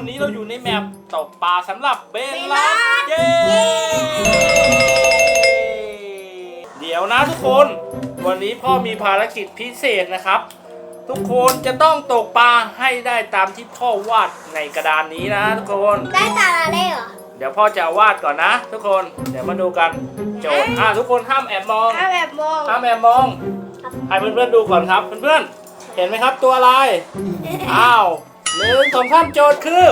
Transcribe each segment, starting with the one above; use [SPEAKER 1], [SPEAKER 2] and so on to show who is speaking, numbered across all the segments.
[SPEAKER 1] วันนี้เราอยู่ในแมปตกปลาสำหรับเบน
[SPEAKER 2] เบน
[SPEAKER 1] ลั
[SPEAKER 2] ลั
[SPEAKER 1] ส
[SPEAKER 2] ส
[SPEAKER 1] เย้
[SPEAKER 2] เย้
[SPEAKER 1] เดี๋ยวนะทุกคน วันนี้พ่อมีภารกิจพิเศษนะครับ ทุกคนจะต้องตกปลาให้ได้ตามที่พ่อวาดในกระดานนี้นะทุกคน
[SPEAKER 2] ได้ตาอะไรเหรอ
[SPEAKER 1] เดี๋ยวพ่อจะวาดก่อนนะ ทุกคน เดี๋ยวมาดูกันโจทย์อะทุกคนห้ามแอบมอง
[SPEAKER 2] ถ้าแบบมอง
[SPEAKER 1] ห้ามแอบมองให้เพื่อนๆดูก่อนครับเพื่อนๆเห็นไหมครับตัวอะไร อ้าว หนึ่งสองสามโจทย์คือ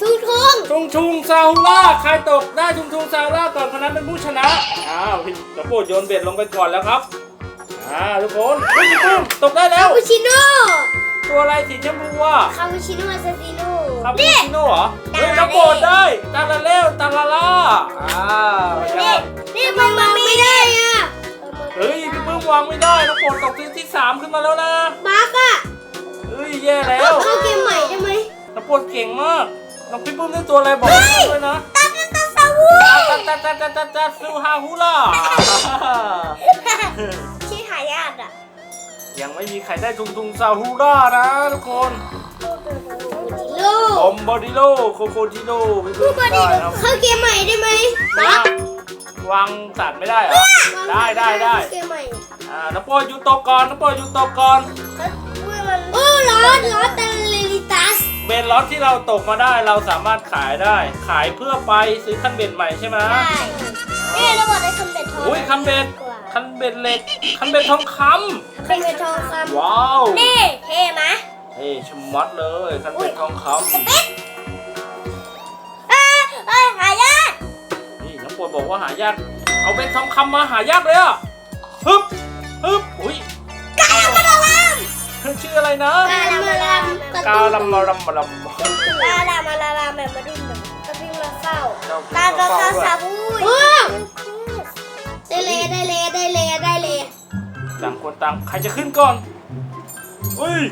[SPEAKER 2] ทุ่งทุ่ง
[SPEAKER 1] ทุงทุงซาฮูล่าใครตกได้ทุงทุงซาฮูล่าก่อนคนนั้นเป็นผู้ชนะ อ้าวพี่กระโปดโยนเบ็ดลงไปก่อนแล้วครับ อ่าทุกคนเฮ้ยพี่ปุ้มตกได้แล้ว
[SPEAKER 2] คาปูชิโน่
[SPEAKER 1] ตัวอะไรสีชมพูอะ
[SPEAKER 2] คาปูชิโน่อาซาซิโน่
[SPEAKER 1] คาปู
[SPEAKER 2] นี่
[SPEAKER 1] ชิโน่เหรอ เฮ้ย
[SPEAKER 2] ตากลา
[SPEAKER 1] ระโปดได้ตาลาเร็วตาลาล่า อ้าวยัง
[SPEAKER 2] นี่นี่มันมาไม่ได้อะ
[SPEAKER 1] เฮ้ยพี่ปุ้มวางไม่ได้กระโปดตกที่ที่สามขึ้นมาแล้วนะ
[SPEAKER 2] บักอะ
[SPEAKER 1] เฮ้ ยแย่แล้ว
[SPEAKER 2] เข้าเกมใหม่ได้ไหม
[SPEAKER 1] กระโปดเก่งมากน้องพี่ปุ้มได้ตัวอะไรบอกมาด้วยนะ
[SPEAKER 2] ตาตาตาซาวู
[SPEAKER 1] ตัดตัดตัดตัดตัดตัดซูฮาฮูล่า
[SPEAKER 2] ชื่อหายากอะ
[SPEAKER 1] ยังไม่มีใครได้ทุงทุงซาฮูล่านะทุกคน
[SPEAKER 2] โล
[SPEAKER 1] บอมบอดิโลโคโคดิโลพี่
[SPEAKER 2] ผู้
[SPEAKER 1] ปุ้ม
[SPEAKER 2] บริ
[SPEAKER 1] ได้ครับ
[SPEAKER 2] เข้าเกมใหม่ได้ไหม
[SPEAKER 1] นะวางสัตว์ไม่ได้เหรอได้ได้ได้
[SPEAKER 2] เกมใหม่
[SPEAKER 1] อ่าน้ำโปรยอยู่ตกก่อนน้ำโปรยอยู่ตกก่อน
[SPEAKER 2] โอ้ร้อนร้อนตาเลลิตัส
[SPEAKER 1] เบนล็อตที่เราตกมาได้เราสามารถขายได้ ขายเพื่อไปซื้อคันเบ็ดใหม่ใช่ไหม
[SPEAKER 2] ได้นี่เราบอกได้คำเบ็ดทอง
[SPEAKER 1] อุ้ยคันเบ็ดคันเบ็ดเหล็กคันเบ็ดทองค
[SPEAKER 2] คำเบ็ดทองคำ
[SPEAKER 1] ว้าวำ
[SPEAKER 2] นี่เท่ไหม
[SPEAKER 1] เฮ้ยชะมัดเลยคันเบ็ดทองค
[SPEAKER 2] เอ้ยเอ้ยหายากำ
[SPEAKER 1] นี่น้ำโปรยบอกว่าหายากเอาเบ็ดทองคำมาหายากเลยอะฮึบฮึบอุ้ย ออะไรนะ
[SPEAKER 2] กาลามาลาม
[SPEAKER 1] กาลัมมาลัมมาลัม
[SPEAKER 2] กาลามาลาลามแบบมาดิ้นแบบกระดิ่งมาเฝ้า
[SPEAKER 1] เจ้า
[SPEAKER 2] ตาตาตา
[SPEAKER 1] ด้วย
[SPEAKER 2] ซาบุยได้เลยได้เลยได้เลยได้เลย
[SPEAKER 1] ต่างคนต่างใครจะขึ้นก่อนอุ้ย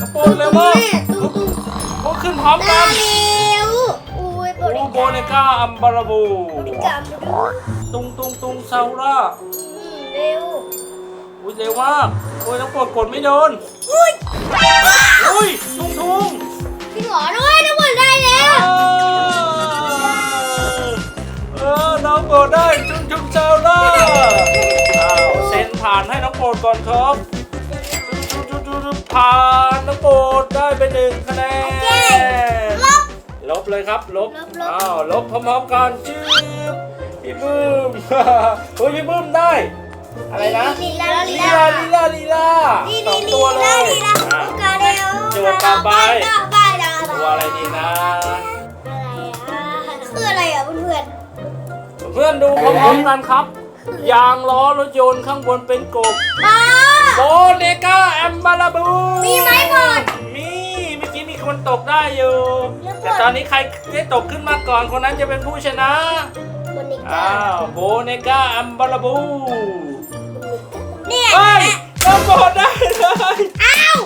[SPEAKER 1] น้ำโปรยเร็วมาก
[SPEAKER 2] ตุ้งตุ้ง
[SPEAKER 1] พวกขึ้นพร้อม
[SPEAKER 2] ได้
[SPEAKER 1] กัน
[SPEAKER 2] เร็วอุ้ยบ
[SPEAKER 1] โอ้
[SPEAKER 2] ริ
[SPEAKER 1] โบ
[SPEAKER 2] การ
[SPEAKER 1] เนก้าอัมบาราบู
[SPEAKER 2] บริการมาดู
[SPEAKER 1] ตุงตุงตุงซาอุร่า
[SPEAKER 2] เร็ว
[SPEAKER 1] อุ้ยเร็วมากโอ้ยน้ำโปรดกดไม่โดน
[SPEAKER 2] อุ้ย
[SPEAKER 1] อุ้ยตุงตุง
[SPEAKER 2] พี่หมอด้วยทั้งหมดได้แล้
[SPEAKER 1] เอ
[SPEAKER 2] ว
[SPEAKER 1] อเออน้องโปรดได้จุงจุงซาอุร่าอ้าวเซ็นผ่านให้น้องโปรดก่อนครับจุงจุงจุงจุงผ่านน้องโปรดได้ไปหนึ่งคะแนน
[SPEAKER 2] ลบ
[SPEAKER 1] ลบเลยครับ ลบ
[SPEAKER 2] ลบลบ
[SPEAKER 1] อ้าว ลบพร้อมๆกันจืบพี่บึ้มโอ้ยพี่บึ้มได้ อะไรนะ
[SPEAKER 2] ลีลาลี
[SPEAKER 1] ลี
[SPEAKER 2] ลา
[SPEAKER 1] ลาลีลาลีลา
[SPEAKER 2] ลี
[SPEAKER 1] ส
[SPEAKER 2] ลี
[SPEAKER 1] อง
[SPEAKER 2] ลี
[SPEAKER 1] ตัวเล
[SPEAKER 2] ลายลีลา
[SPEAKER 1] อะ
[SPEAKER 2] กาเร็ว
[SPEAKER 1] โจทย์ต่อไป
[SPEAKER 2] บายดา
[SPEAKER 1] ตัวอะไรดีนะ
[SPEAKER 2] คืออะไรอะเพื่อน
[SPEAKER 1] เพื่อนดูพร้อมๆกันครับ ยางล้อรถยนต์ข้างบนเป็นกบ
[SPEAKER 2] ๆป้า
[SPEAKER 1] โบเนกาแอมบาราบู
[SPEAKER 2] มีไหมหมด
[SPEAKER 1] มีเมื่อกี้มีคนตกได้อยู่
[SPEAKER 2] แล้วหมด
[SPEAKER 1] แต่ตอนนี้ใครได้ตกขึ้นมาก่อนคนนั้นจะเป็นผู้ชนะ
[SPEAKER 2] บนิ
[SPEAKER 1] อ้า
[SPEAKER 2] ก้าว
[SPEAKER 1] โบเนกาอัมบาราบู
[SPEAKER 2] เนี่ย
[SPEAKER 1] เฮ้ยน้องโบได้เลย
[SPEAKER 2] อ้าว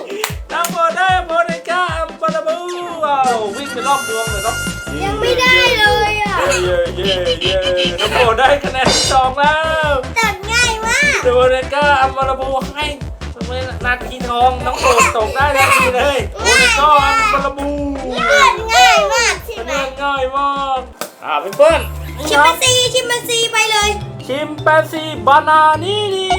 [SPEAKER 1] น้องโบได้โบเนกาอัมบาราบูว้าววิ่งไปรอบเมืองเลยครับ
[SPEAKER 2] ยังไม่ได้เลยอะ
[SPEAKER 1] เย่เย่เย่เย่น้องโบได้คะแนนที่สองแล้ว
[SPEAKER 2] ตัดง่ายมาก
[SPEAKER 1] โบเนกาอัมบาราบูให้นาทีทองน้องโบตกได้ทันทีเลยโบเนกาอัมบาราบู
[SPEAKER 2] ตัดง่ายมากใช่
[SPEAKER 1] คะ
[SPEAKER 2] ไห
[SPEAKER 1] แน
[SPEAKER 2] ม
[SPEAKER 1] นง่ายมากอ่าเพื่อนๆ
[SPEAKER 2] ชิมแปนซีชิมแปนซีไปเลย
[SPEAKER 1] ชิมแปนซีบานานี่นี่ใ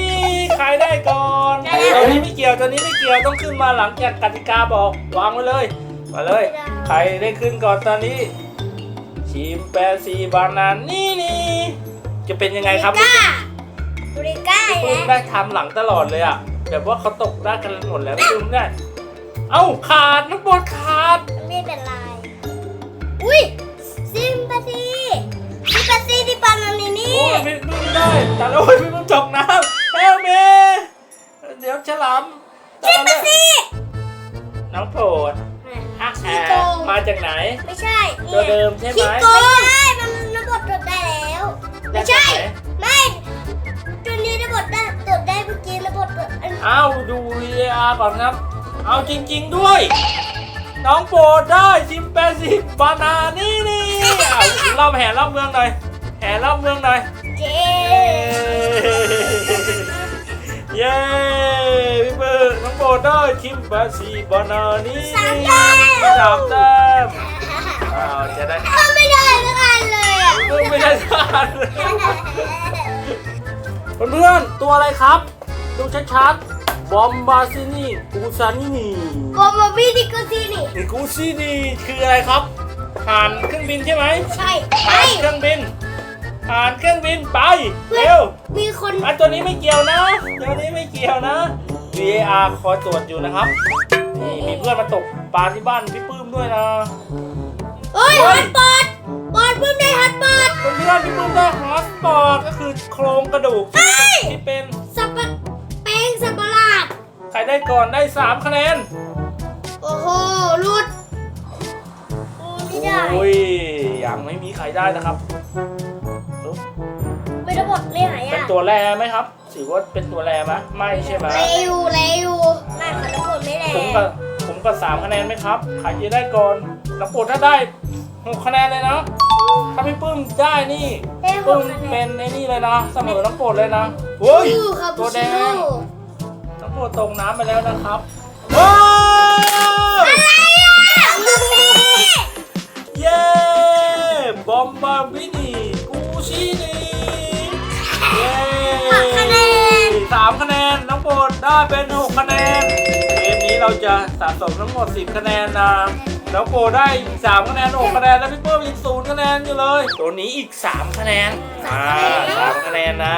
[SPEAKER 1] ครได้ก่อน
[SPEAKER 2] ได้แล้ว
[SPEAKER 1] ตัวนี้ไม่เกี่ยวตัวนี้ไม่เกี่ยวต้องขึ้นมาหลังจากกติกาบอกวางไว้เลยมาเลย ใครได้ขึ้นก่อนตอนนี้ชิมแปนซีบานานี่นี่จะเป็นยังไงครับ
[SPEAKER 2] ก้าบริก้า
[SPEAKER 1] พี่ปุ้ม
[SPEAKER 2] แล้ว
[SPEAKER 1] ได้ทำหลังตลอดเลยอะแบบว่าเขาตกได้กันหมดแล้วพี่ปุ้มได้เอ้าขาดน้ำบดขาด
[SPEAKER 2] ไม่เป็นไรอุ้ยซิมปาซีซิมปาซีที่ปานานินี่
[SPEAKER 1] โอ้ยพี่ปุ้มได้แต่โอ้ยพี่ปุ้มตก องโปรดฮักแอ
[SPEAKER 2] ขี้โกง
[SPEAKER 1] มาจากไหน
[SPEAKER 2] ไม่ใช่
[SPEAKER 1] ตัวเดิมใช่ไหม
[SPEAKER 2] ขี้โกงไม่ใช่มันระบบตรวจได้แล้ว ไม่ใช่ ไม่ตัวนี้ระบบได้ตรวจได้เมื่อกี้ระบบตรวจอัน
[SPEAKER 1] อ้าวดู VAR ก่อนครับ เอาจริง ๆด้วย น้องโปรดได้ซิมแปซิบานานี่นี่เอารอบแห่รอบเมืองหน่อยแห่รอบเมืองหน่อย
[SPEAKER 2] เจ๊
[SPEAKER 1] เย้เย้ ได้คิมบาซีบานานี่
[SPEAKER 2] สามแต้ม
[SPEAKER 1] สามแต้มอ้าวจะได้
[SPEAKER 2] ก็ไม่ได้สักอันเลยอะ
[SPEAKER 1] เพิ่งไม่ได้ทานเลยเพื่อนๆตัวอะไรครับ ดูชัดๆบอมบาซินีกูซานินี
[SPEAKER 2] โกโมบิดิโกซีนี่
[SPEAKER 1] นี่กูซีนีคืออะไรครับ ผ่านเครื่องบินใช่ไหม
[SPEAKER 2] ใช่
[SPEAKER 1] ผ่า
[SPEAKER 2] ใช่
[SPEAKER 1] นเครื่องบิน ผ่านเครื่องบินไปเร็ว
[SPEAKER 2] มีคน
[SPEAKER 1] อันตัวนี้ไม่เกี่ยวนะตัวนี้ไม่เกี่ยวนะ VAR คอยตรวจอยู่นะครับ นี่มีเพื่อนมาตกปลาที่บ้านพี่ปื้มด้วยนะ
[SPEAKER 2] เฮ้ยฮัตปอดปอดเพิ่งได้ฮัตปอด
[SPEAKER 1] เพื่อนๆพี่ปื้มได้ฮอสปอร์ตก็คือโครงกระดูก
[SPEAKER 2] เฮ้ย
[SPEAKER 1] ที่เป็น
[SPEAKER 2] สับปะแป้งสับปะรด
[SPEAKER 1] ใครได้ก่อนได้3คะแนน
[SPEAKER 2] โอ้โหรุดโอ้ไม่ได้
[SPEAKER 1] โอ้ยยังไม่มีใครได้นะครับ เอ้า
[SPEAKER 2] ไม่ได้บทเลยหาย
[SPEAKER 1] เป็น
[SPEAKER 2] อะ
[SPEAKER 1] ตัวแรไหมครับถือว่าเป็นตัวแรไหมไม่ใช่ไหม
[SPEAKER 2] เร็วเร็วไม่ค่ะทุกคนไม่แร
[SPEAKER 1] ผม
[SPEAKER 2] ง
[SPEAKER 1] กับผมกับสามคะแนนไหมครับใครจะได้ก่อนน้ำปูถ้าได้หกคะแนนเลยนะถ้าพี่ปื้มได้นี่
[SPEAKER 2] ได้ห
[SPEAKER 1] ปื้
[SPEAKER 2] ก
[SPEAKER 1] ม
[SPEAKER 2] คะแน
[SPEAKER 1] เป็นนไอ้นี่เลยนะเสมอน้ำปูเลยนะเฮ้ย
[SPEAKER 2] อู้คา
[SPEAKER 1] ตั
[SPEAKER 2] ปู
[SPEAKER 1] วแด
[SPEAKER 2] ชิ
[SPEAKER 1] ง
[SPEAKER 2] โน่
[SPEAKER 1] น้ำปูตกน้ำไปแล้วนะครับว้าว
[SPEAKER 2] อะไรอะลูกพี่
[SPEAKER 1] เย้บอมบาบินี ได้เป็นหกคะแนนเกมนี้เราจะสะสมทั้งหมด 10 คะแนนนะน้องโปรดได้อีก3คะแนน6คะแนนแล้วพี่เปิ้มอีก0คะแนนอยู่เลย ตัวนี้อีก 3 คะแนนอ่าสามคะแนนนะ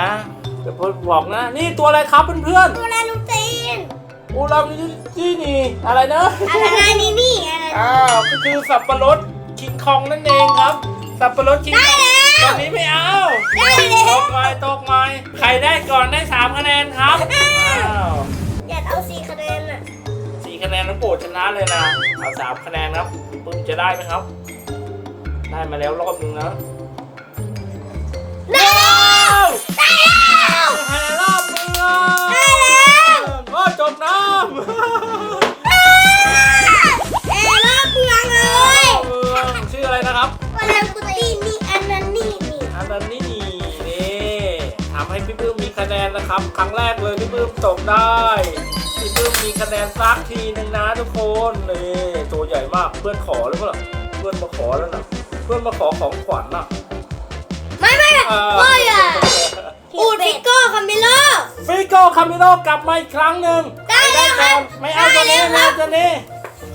[SPEAKER 1] เดี๋ยวผมบอกนะ นี่ตัวอะไรครับเพื่อน
[SPEAKER 2] ตัวแรกลูกตีน
[SPEAKER 1] ๆอูรามิจินี่อะไรนะ
[SPEAKER 2] อะไรนี่นี่อะไร
[SPEAKER 1] อ้าวก็คือสับปะรดคิงคองนั่นเองครับ สับปะรดคิงคอง ตอนนี้ไม่เอา
[SPEAKER 2] ได้แล้
[SPEAKER 1] ต
[SPEAKER 2] ว
[SPEAKER 1] กไม้ตกไม้ใครได้ก่อนได้3คะแนนครับอ้าว
[SPEAKER 2] อยากเอาสี่คะแนนอะ
[SPEAKER 1] สี่คะแนนน้องโปรดชนะเลยนะเอาสามคะแนนครับปึ้มจะได้ไหมครับ ได้มาแล้วรอบนึงนะ
[SPEAKER 2] ได้แล้วได้แล้ว
[SPEAKER 1] คะแนนรอบเมือง
[SPEAKER 2] ได้แล้ว
[SPEAKER 1] โอ้จบน้ำ
[SPEAKER 2] เอรอบเมืองเลย
[SPEAKER 1] เมืองชื่ออะไรนะครับ
[SPEAKER 2] วันนั้นกู ตีนี่อันนั้นนี่นี่
[SPEAKER 1] อันนั้นนี่นี่นี่ทำให้พี่ปื้มมีคะแนนนะครับ ครั้งแรกเลยพี่ปื้มตกได้ พี่ปื้มมีคะแนนสักทีหนึ่งนะทุกคนนี่ตัวใหญ่มากเพื่อนขอหรือเปล่าเพื่อนมาขอแล้วนะเพื่อนมาขอของขวัญน่ะ
[SPEAKER 2] ไม่ไม่ไม่ไม่อะอูดฟิกโก้คามิโล
[SPEAKER 1] ฟิโก้คามิโนกลับมาอีกครั้งหนึ่ง
[SPEAKER 2] ได้แล้ว
[SPEAKER 1] ใคร
[SPEAKER 2] ครับ
[SPEAKER 1] ก่อนไม่เอาตัวนี้
[SPEAKER 2] ได้
[SPEAKER 1] ไม่
[SPEAKER 2] แล้ว
[SPEAKER 1] เอาตัวนี้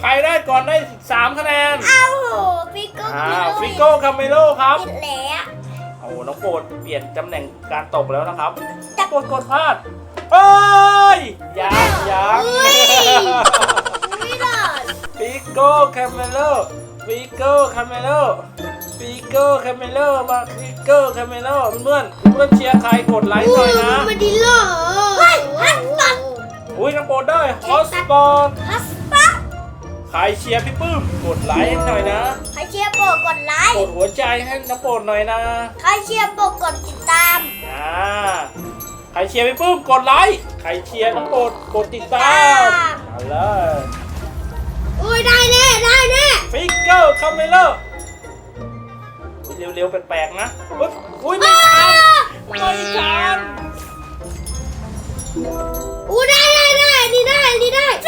[SPEAKER 1] ใครได้ก่อนได้สามคะแนน
[SPEAKER 2] เอาโหฟิกโก้
[SPEAKER 1] อ่า
[SPEAKER 2] คามิโล
[SPEAKER 1] ฟิโก้คามิโนครับ
[SPEAKER 2] ผิดแล้ว
[SPEAKER 1] โอ้น้องโปรดเปลี่ยนตำแหน่งการตกแล้วนะครับน้องโปรดกดพลาดเอ้ยยังยัง
[SPEAKER 2] อุ้ยไม่หลอด
[SPEAKER 1] ฟิโก้คามิโนฟิโก้คามิโนฟิโก้คามิโนมาฟิโก้คามิโนเพื่อนๆเพื่อนเชียร์ใครกดไลค์หน่อยนะ
[SPEAKER 2] มาดิโลเฮ้ยฮัตปัด
[SPEAKER 1] อุ้ยน้องโปรดได้ฮอสปอร์ต
[SPEAKER 2] ฮัสปัด
[SPEAKER 1] ใครเชียร์พี่ปื้มกดไลค์ให้หน่อยนะ
[SPEAKER 2] ใครเชียร์โปรดกดไล
[SPEAKER 1] ก
[SPEAKER 2] ค์
[SPEAKER 1] ดหัวใจให้น้องโปรดหน่อยนะ
[SPEAKER 2] ใครเชียร์โปรดกดติดตาม
[SPEAKER 1] อ่าใครเชียร์พี่ปื้มกดไลค์ใครเชียร์น้องโปรดกดติดตาม
[SPEAKER 2] ติดตาม
[SPEAKER 1] เอาเลย
[SPEAKER 2] อุ้ยได้แน่ได้แน่
[SPEAKER 1] ฟิกเกอร์คาเมเลอร์เร็วๆแปลกๆนะอุ๊ยอุ้ยไม่ทันไม่ทัน
[SPEAKER 2] อู้ได้ได้ได้นี่ได้นี่ได้ฟ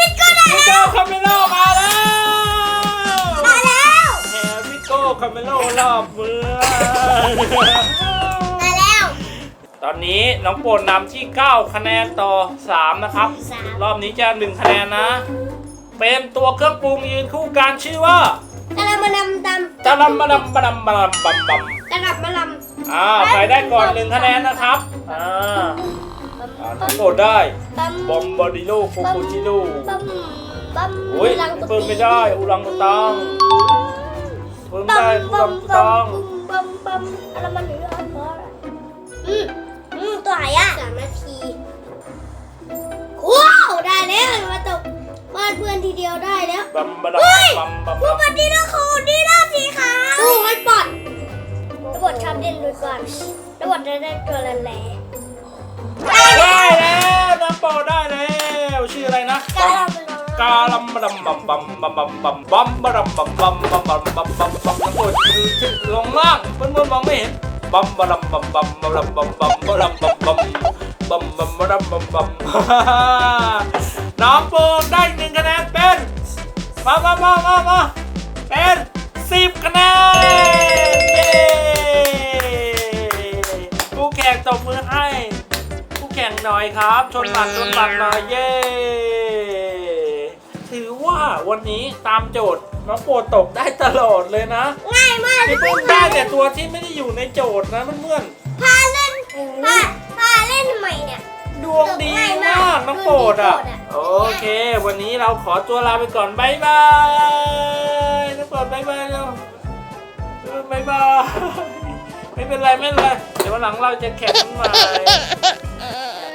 [SPEAKER 2] ิกโก้ได้
[SPEAKER 1] ฟิ กเกอร์คาเมเลอร์มาแล้ว
[SPEAKER 2] มาแล้ว
[SPEAKER 1] แฮร์ฟิกเกอร์คาเมเลอร์รอบเมือง
[SPEAKER 2] มาแล้ว
[SPEAKER 1] ตอนนี้น้องโปรดนำที่ 9 คะแนนต่อ 3 นะครับ
[SPEAKER 2] สาม
[SPEAKER 1] รอบนี้จะ 1 คะแนนนะ เป็นตัวเครื่องปรุงยืนคู่กันชื่อว่า
[SPEAKER 2] ตะลำมาลำต
[SPEAKER 1] ตะลำบะลำบะลำบะลำบัมบัมำ
[SPEAKER 2] ตะลับมาลำ
[SPEAKER 1] อ่าใครได้ก่อน 1 คะแนนนะครับอ่าอ่าน้องโปรดได้
[SPEAKER 2] ปั๊ม
[SPEAKER 1] บอมบาดิโนฟูฟูจิโน
[SPEAKER 2] ปั๊ม ปั๊ม
[SPEAKER 1] อุ้ยเพิ่มไม่ได้อุรังอุตังเพิ่มได้อุรังอุตัง
[SPEAKER 2] ปั๊มปั๊มอะไรมันเหลือเพราะอะไรอืมอืมตัวไหนอะสามนาทีว้าวได้แล้วมาตกบ้านเพื่อนทีเดียวได้แล้ว
[SPEAKER 1] บัมบะล
[SPEAKER 2] เฮ้ยำ
[SPEAKER 1] บัมบัม
[SPEAKER 2] ผู้
[SPEAKER 1] บัม
[SPEAKER 2] ปฏิโลคูดีน่าสีขาวสู้ให้ปอดระบบชอบเล่นด้วยก่อนระบบจะได้ตัวละแหล่
[SPEAKER 1] ได้แล้วน้องโปรดได้แล้วชื่ออะไรนะ
[SPEAKER 2] กาลาบล
[SPEAKER 1] กาลัมบัมบัมบัมบัมบัมบัมบัมบัมบัมบัมบัมบัมบัมบัมบัมน้องโปรดลงล่างเพื่อนๆมองไม่เห็นบัมบัมบัมบัมบัมบัมบัมบัมบัมบัมบัมบัมบัมบัมบัมบัมบัมน้องโปมได้หนึ่งคะแนนเป็นมามามามามาเป็นสิบคะแนนเย้ผู้แข่งตบมือให้ ผู้แข่งหน่อยครับ ชนหลักชนหลักหน่อยเย้ ถือว่าวันนี้ตามโจทย์น้องโปรดตกได้ตลอดเลยนะ
[SPEAKER 2] ง่ายมาก
[SPEAKER 1] พี่ปุ้มได้แต่ตัวที่ไม่ได้อยู่ในโจทย์นะเพื่อน
[SPEAKER 2] พาเล่นพาพาเล่นใหม่เนี่ย
[SPEAKER 1] ๆดวงดีมากน้องโปรดอะ โอเค วันนี้เราขอตัวลาไปก่อนบายบายน้องโปรดบายบายเร็วเออบายบายไม่เป็นไรไม่เป็นไรเดี๋ยววันหลังเราจะแข่งกันใหม่